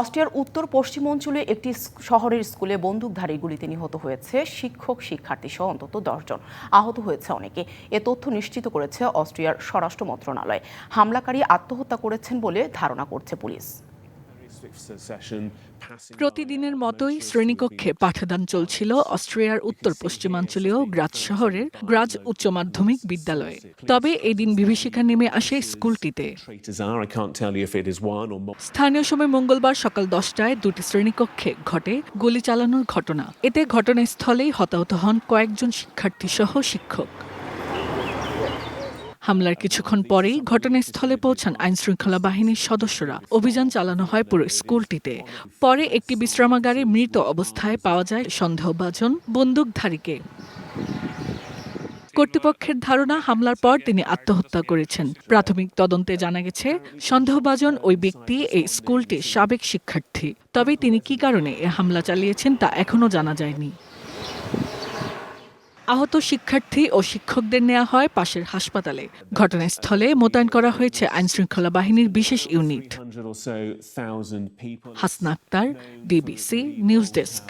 অস্ট্রিয়ার উত্তর পশ্চিম অঞ্চলে একটি শহরের স্কুলে বন্দুকধারী গুলিতে নিহত হয়েছে শিক্ষক, শিক্ষার্থী সহ অন্তত দশজন আহত হয়েছে অনেকে। এ তথ্য নিশ্চিত করেছে অস্ট্রিয়ার স্বরাষ্ট্র মন্ত্রণালয়। হামলাকারী আত্মহত্যা করেছেন বলে ধারণা করছে পুলিশ। প্রতিদিনের মতোই শ্রেণীকক্ষে পাঠদান চলছিল অস্ট্রিয়ার উত্তর পশ্চিমাঞ্চলীয় গ্রাজ শহরের গ্রাজ উচ্চ মাধ্যমিক বিদ্যালয়ে। তবে এদিন বিভীষিকা নেমে আসে স্কুলটিতে. স্থানীয় সময় মঙ্গলবার সকাল দশটায় দুটি শ্রেণীকক্ষে ঘটে গুলি চালানোর ঘটনা। এতে ঘটনাস্থলেই হতাহত হন কয়েকজন শিক্ষার্থী সহ শিক্ষক। হামলার কিছুক্ষণ পরেই ঘটনাস্থলে পৌঁছান আইনশৃঙ্খলা বাহিনীর সদস্যরা। অভিযান চালানো হয় পুরো স্কুলটিতে। পরে একটি বিশ্রামাগারে মৃত অবস্থায় পাওয়া যায় সন্দেহভাজন বন্দুকধারীকে। কর্তৃপক্ষের ধারণা, হামলার পর তিনি আত্মহত্যা করেছেন। প্রাথমিক তদন্তে জানা গেছে, সন্দেহভাজন ওই ব্যক্তি এই স্কুলটির সাবেক শিক্ষার্থী। তবে তিনি কি কারণে এ হামলা চালিয়েছেন তা এখনও জানা যায়নি। আহত শিক্ষার্থী ও শিক্ষকদের নেওয়া হয় পাশের হাসপাতালে। ঘটনাস্থলে মোতায়েন করা হয়েছে আইনশৃঙ্খলা বাহিনীর বিশেষ unit. 100 or so thousand people. Hasna Akter DBC news desk